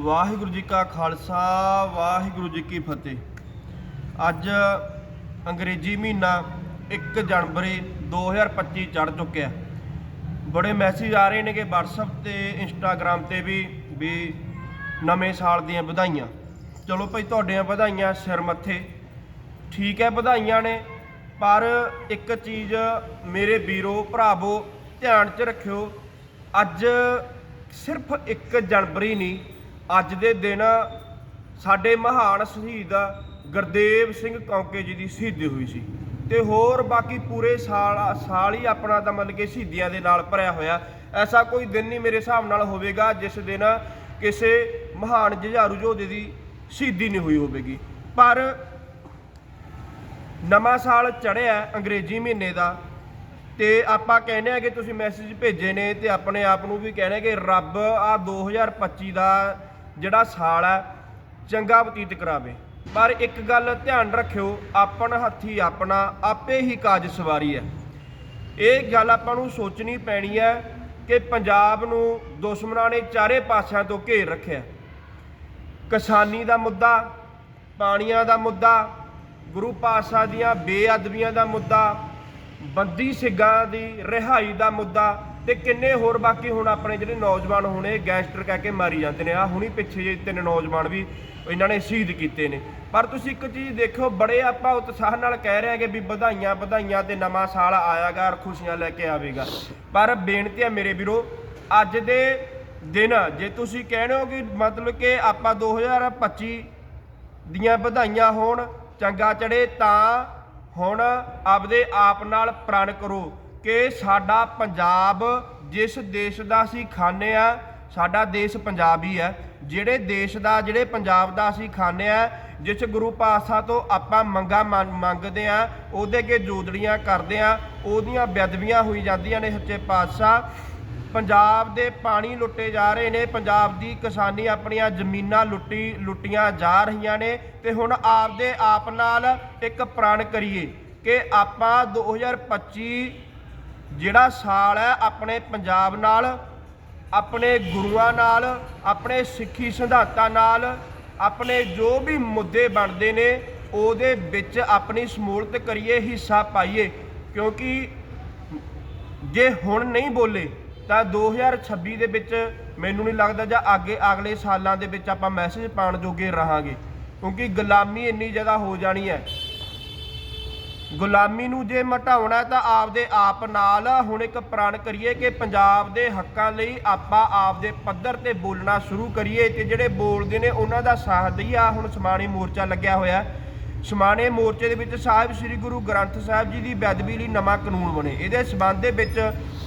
ਵਾਹਿਗੁਰੂ ਜੀ ਕਾ ਖਾਲਸਾ, ਵਾਹਿਗੁਰੂ ਜੀ ਕੀ ਫਤਿਹ। ਅੱਜ ਅੰਗਰੇਜ਼ੀ ਮਹੀਨਾ 1 ਜਨਵਰੀ 2025 ਚੜ ਚੁੱਕਿਆ। ਬੜੇ ਮੈਸੇਜ ਆ ਰਹੇ ਨੇ ਕਿ WhatsApp ਤੇ, Instagram ਤੇ ਵੀ ਵੀ ਨਵੇਂ ਸਾਲ ਦੀਆਂ ਵਧਾਈਆਂ। ਚਲੋ ਭਾਈ, ਤੁਹਾਡੀਆਂ ਵਧਾਈਆਂ ਸਿਰ ਮੱਥੇ। ਠੀਕ ਹੈ, ਵਧਾਈਆਂ ਨੇ, ਪਰ ਇੱਕ ਚੀਜ਼ ਮੇਰੇ ਵੀਰੋ, ਭਰਾਵੋ, ਧਿਆਨ 'ਚ ਰੱਖਿਓ। ਅੱਜ ਸਿਰਫ 1 ਜਨਵਰੀ ਨਹੀਂ ਅੱਜ ਦੇ ਦਿਨ ਸਾਡੇ ਮਹਾਨ ਸ਼ਹੀਦ ਗੁਰਦੇਵ ਸਿੰਘ ਕੌਂਕੇ ਜੀ ਦੀ ਸ਼ਹੀਦੀ ਹੋਈ ਸੀ ਤੇ ਹੋਰ ਬਾਕੀ ਪੂਰੇ ਸਾਲ ਸਾਲ ਹੀ ਆਪਣਾ ਤਾਂ ਮਤਲਬ ਕਿ ਸ਼ਹੀਦੀਆਂ ਦੇ ਨਾਲ ਭਰਿਆ ਹੋਇਆ। ਐਸਾ ਕੋਈ ਦਿਨ ਨਹੀਂ ਮੇਰੇ ਹਿਸਾਬ ਨਾਲ ਹੋਵੇਗਾ ਜਿਸ ਦਿਨ ਕਿਸੇ ਮਹਾਨ ਜੁਝਾਰੂ ਯੋਧੇ ਦੀ ਸ਼ਹੀਦੀ ਨਹੀਂ ਹੋਈ ਹੋਵੇਗੀ। ਪਰ ਨਵਾਂ ਸਾਲ ਚੜਿਆ ਅੰਗਰੇਜ਼ੀ ਮਹੀਨੇ ਦਾ ਤੇ ਆਪਾਂ ਕਹਿੰਦੇ ਆ ਕਿ ਤੁਸੀਂ ਮੈਸੇਜ ਭੇਜੇ ਨੇ ਤੇ ਆਪਣੇ ਆਪ ਨੂੰ ਵੀ ਕਹਿੰਦੇ ਕਿ ਰੱਬ ਆ 2025 ਦਾ ਜਿਹੜਾ ਸਾਲ ਹੈ, ਚੰਗਾ ਬਤੀਤ ਕਰਾਵੇ। ਪਰ ਇੱਕ ਗੱਲ ਧਿਆਨ ਰੱਖਿਓ, ਆਪਣ ਹੱਥੀ ਆਪਣਾ, ਆਪੇ ਹੀ ਕਾਜ ਸਵਾਰੀ ਹੈ। ਇਹ ਗੱਲ ਆਪਾਂ ਨੂੰ ਸੋਚਣੀ ਪੈਣੀ ਹੈ ਕਿ ਪੰਜਾਬ ਨੂੰ ਦੁਸ਼ਮਣਾਂ ਨੇ ਚਾਰੇ ਪਾਸਿਆਂ ਤੋਂ ਘੇਰ ਰੱਖਿਆ ਕਿਸਾਨੀ ਦਾ ਮੁੱਦਾ, ਪਾਣੀਆਂ ਦਾ ਮੁੱਦਾ, ਗੁਰੂ ਪਾਤਸ਼ਾਹ ਦੀਆਂ ਬੇਅਦਬੀਆਂ ਦਾ ਮੁੱਦਾ, ਬੰਦੀ ਸਿੰਘਾਂ ਦੀ ਰਿਹਾਈ ਦਾ ਮੁੱਦਾ ਤੇ ਕਿੰਨੇ ਹੋਰ ਬਾਕੀ ਹੁਣ ਆਪਣੇ ਜਿਹੜੇ ਨੌਜਵਾਨ ਹੋਣੇ ਗੈਂਗਸਟਰ ਕਹਿ ਕੇ ਮਾਰੀ ਜਾਂਦੇ ਨੇ ਆ ਹੁਣੀ ਪਿੱਛੇ ਜੇ ਤਿੰਨ ਨੌਜਵਾਨ ਵੀ ਇਹਨਾਂ ਨੇ ਸ਼ਹੀਦ ਕੀਤੇ ਨੇ। ਪਰ ਤੁਸੀਂ ਇੱਕ ਚੀਜ਼ ਦੇਖਿਓ, ਬੜੇ ਆਪਾਂ ਉਤਸ਼ਾਹ ਨਾਲ ਕਹਿ ਰਹੇ ਹਾਂ ਕਿ ਵੀ ਵਧਾਈਆਂ ਵਧਾਈਆਂ ਤੇ ਨਵਾਂ ਸਾਲ ਆਇਆਗਾ ਔਰ ਖੁਸ਼ੀਆਂ ਲੈ ਕੇ ਆਵੇਗਾ। ਪਰ ਬੇਨਤੀ ਹੈ ਮੇਰੇ ਵੀਰੋ, ਅੱਜ ਦੇ ਦਿਨ, ਜੇ ਤੁਸੀਂ ਕਹਿੰਦੇ ਹੋ ਕਿ ਮਤਲਬ ਕਿ ਆਪਾਂ 2025 ਦੀਆਂ ਵਧਾਈਆਂ ਹੋਣ, ਚੰਗਾ ਚੜੇ ਤਾਂ ਹੁਣ ਆਪਦੇ ਆਪ ਨਾਲ ਪ੍ਰਣ ਕਰੋ। ਕਿ ਸਾਡਾ ਪੰਜਾਬ ਜਿਸ ਦੇਸ਼ ਦਾ ਅਸੀਂ ਖਾਂਦੇ ਆ, ਸਾਡਾ ਦੇਸ਼ ਪੰਜਾਬ ਹੀ ਹੈ। ਜਿਹੜੇ ਦੇਸ਼ ਦਾ, ਜਿਹੜੇ ਪੰਜਾਬ ਦਾ ਅਸੀਂ ਖਾਂਦੇ ਆ, ਜਿਸ ਗੁਰੂ ਪਾਤਸ਼ਾਹ ਤੋਂ ਆਪਾਂ ਮੰਗਾ ਮੰਗਦੇ ਆ, ਉਹਦੇ ਅੱਗੇ ਜੋਦੜੀਆਂ ਕਰਦੇ ਆ, ਉਹਦੀਆਂ ਬੇਅਦਬੀਆਂ ਹੋਈ ਜਾਂਦੀਆਂ ਨੇ ਸੱਚੇ ਪਾਤਸ਼ਾਹ। ਪੰਜਾਬ ਦੇ ਪਾਣੀ ਲੁੱਟੇ ਜਾ ਰਹੇ ਨੇ, ਪੰਜਾਬ ਦੀ ਕਿਸਾਨੀ ਆਪਣੀਆਂ ਜ਼ਮੀਨਾਂ ਲੁੱਟੀ, ਲੁੱਟੀਆਂ ਜਾ ਰਹੀਆਂ ਨੇ ਤੇ ਹੁਣ ਆਪਦੇ ਆਪ ਨਾਲ ਇੱਕ ਪ੍ਰਣ ਕਰੀਏ ਕਿ ਆਪਾਂ 2025 ਜਿਹੜਾ ਸਾਲ ਹੈ ਆਪਣੇ ਪੰਜਾਬ ਨਾਲ, ਆਪਣੇ ਗੁਰੂਆਂ ਨਾਲ, ਆਪਣੇ ਸਿੱਖੀ ਸਿਧਾਂਤਾਂ ਨਾਲ, ਆਪਣੇ ਜੋ ਵੀ ਮੁੱਦੇ ਬਣਦੇ ਨੇ, ਉਹਦੇ ਵਿੱਚ ਆਪਣੀ ਸਮੂਲਤ ਕਰੀਏ, ਹਿੱਸਾ ਪਾਈਏ। ਕਿਉਂਕਿ ਜੇ ਹੁਣ ਨਹੀਂ ਬੋਲੇ, ਤਾਂ 2026 ਦੇ ਵਿੱਚ ਮੈਨੂੰ ਨਹੀਂ ਲੱਗਦਾ ਜਾਂ ਅੱਗੇ ਅਗਲੇ ਸਾਲਾਂ ਦੇ ਵਿੱਚ ਆਪਾਂ ਮੈਸੇਜ ਪਾਉਣ ਜੋਗੇ ਰਹਾਂਗੇ। ਕਿਉਂਕਿ ਗੁਲਾਮੀ ਇੰਨੀ ਜ਼ਿਆਦਾ ਹੋ ਜਾਣੀ ਹੈ। ਗੁਲਾਮੀ ਨੂੰ ਜੇ ਮਟਾਉਣਾ ਤਾਂ ਆਪਦੇ ਆਪ ਨਾਲ। ਹੁਣ ਇੱਕ ਪ੍ਰਣ ਕਰੀਏ ਕਿ ਪੰਜਾਬ ਦੇ ਹੱਕਾਂ ਲਈ ਆਪਾਂ ਆਪਦੇ ਪੱਧਰ ਤੇ ਬੋਲਣਾ ਸ਼ੁਰੂ ਕਰੀਏ ਤੇ ਜਿਹੜੇ ਬੋਲਦੇ ਨੇ ਉਹਨਾਂ ਦਾ ਸਾਥ ਦਈਏ। ਆਹ ਹੁਣ ਸਮਾਣੀ ਮੋਰਚਾ ਲੱਗਿਆ ਹੋਇਆ ਸਮਾਣੇ ਮੋਰਚੇ ਦੇ ਵਿੱਚ ਸਾਹਿਬ ਸ੍ਰੀ ਗੁਰੂ ਗ੍ਰੰਥ ਸਾਹਿਬ ਜੀ ਦੀ ਬੇਅਦਬੀ ਲਈ ਨਵਾਂ ਕਾਨੂੰਨ ਬਣੇ। ਇਹਦੇ ਸਬੰਧ ਦੇ ਵਿੱਚ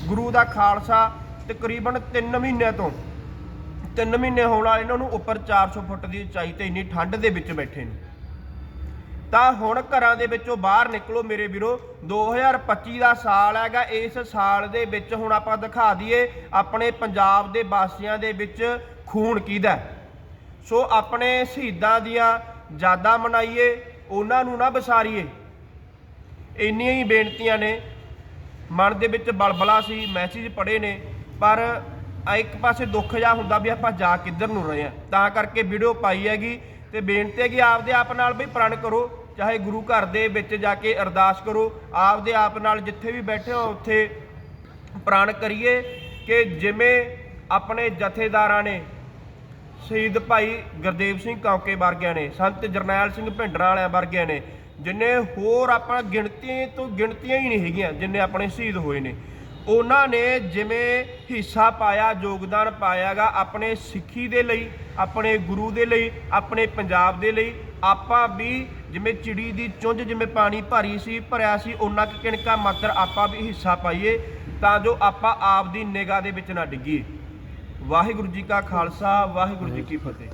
ਗੁਰੂ ਦਾ ਖਾਲਸਾ ਤਕਰੀਬਨ 3 ਮਹੀਨਿਆਂ ਤੋਂ 3 ਮਹੀਨੇ ਹੋਣ ਵਾਲੇ ਇਹਨਾਂ ਨੂੰ ਉੱਪਰ 400 ਫੁੱਟ ਦੀ ਉਚਾਈ ਤੇ ਇੰਨੀ ਠੰਡ ਦੇ ਵਿੱਚ ਬੈਠੇ ਨੇ। ਤਾਂ ਹੁਣ ਘਰਾਂ ਦੇ ਵਿੱਚੋਂ ਬਾਹਰ ਨਿਕਲੋ ਮੇਰੇ ਵੀਰੋ। 2025 ਦਾ ਸਾਲ ਹੈਗਾ, ਇਸ ਸਾਲ ਦੇ ਵਿੱਚ ਹੁਣ ਆਪਾਂ ਦਿਖਾ ਦਈਏ ਆਪਣੇ ਪੰਜਾਬ ਦੇ ਵਾਸੀਆਂ ਦੇ ਵਿੱਚ ਖੂਨ ਕਿਹਦਾ ਸੋ ਆਪਣੇ ਸ਼ਹੀਦਾਂ ਦੀਆਂ ਯਾਦਾਂ ਮਨਾਈਏ, ਉਹਨਾਂ ਨੂੰ ਨਾ ਵਿਸਾਰੀਏ। ਇੰਨੀਆਂ ਹੀ ਬੇਨਤੀਆਂ ਨੇ। ਮਨ ਦੇ ਵਿੱਚ ਬਲਬਲਾ ਸੀ ਮੈਸੇਜ ਪੜੇ ਨੇ, ਪਰ ਇੱਕ ਪਾਸੇ ਦੁੱਖ ਜਾ ਹੁੰਦਾ ਵੀ ਆਪਾਂ ਜਾ ਕਿੱਧਰ ਨੂੰ ਰਹੇ ਆ ਤਾਂ ਕਰਕੇ ਵੀਡੀਓ ਪਾਈ ਹੈਗੀ ਤੇ ਬੇਨਤੀ ਹੈ ਕਿ ਆਪਦੇ ਆਪ ਨਾਲ ਵੀ ਪ੍ਰਣ ਕਰੋ। ਚਾਹੇ ਗੁਰੂ ਘਰ ਦੇ ਵਿੱਚ ਜਾ ਕੇ ਅਰਦਾਸ ਕਰੋ, ਆਪਦੇ ਆਪ ਨਾਲ ਜਿੱਥੇ ਵੀ ਬੈਠੇ ਹੋ, ਉੱਥੇ ਪ੍ਰਣ ਕਰੀਏ ਕਿ ਜਿਵੇਂ ਆਪਣੇ ਜਥੇਦਾਰਾਂ ਨੇ ਸ਼ਹੀਦ ਭਾਈ ਗੁਰਦੇਵ ਸਿੰਘ ਕੌਂਕੇ ਵਰਗਿਆਂ ਨੇ, ਸੰਤ ਜਰਨੈਲ ਸਿੰਘ ਭਿੰਡਰਾਂ ਵਾਲਿਆਂ ਵਰਗਿਆਂ ਨੇ, ਜਿੰਨੇ ਹੋਰ ਆਪਾਂ ਗਿਣਤੀ ਤੋਂ ਗਿਣਤੀਆਂ ਹੀ ਨਹੀਂ ਹੈਗੀਆਂ, ਜਿੰਨੇ ਆਪਣੇ ਸ਼ਹੀਦ ਹੋਏ ਨੇ। ਉਹਨਾਂ ਨੇ ਜਿਵੇਂ ਹਿੱਸਾ ਪਾਇਆ, ਯੋਗਦਾਨ ਪਾਇਆਗਾ ਆਪਣੇ ਸਿੱਖੀ ਦੇ ਲਈ, ਆਪਣੇ ਗੁਰੂ ਦੇ ਲਈ, ਆਪਣੇ ਪੰਜਾਬ ਦੇ ਲਈ, ਆਪਾਂ ਵੀ ਜਿਵੇਂ ਚਿੜੀ ਦੀ ਚੁੰਝ ਜਿਵੇਂ ਪਾਣੀ ਭਰੀ ਸੀ, ਭਰਿਆ ਸੀ ਉਹਨਾਂ ਕਿ ਕਿਣਕਾ ਮਾਤਰ ਆਪਾਂ ਵੀ ਹਿੱਸਾ ਪਾਈਏ ਤਾਂ ਜੋ ਆਪਾਂ ਆਪ ਦੀ ਨਿਗਾਹ ਦੇ ਵਿੱਚ ਨਾ ਡਿੱਗੀਏ। ਵਾਹਿਗੁਰੂ ਜੀ ਕਾ ਖਾਲਸਾ, ਵਾਹਿਗੁਰੂ ਜੀ ਕੀ ਫਤਿਹ।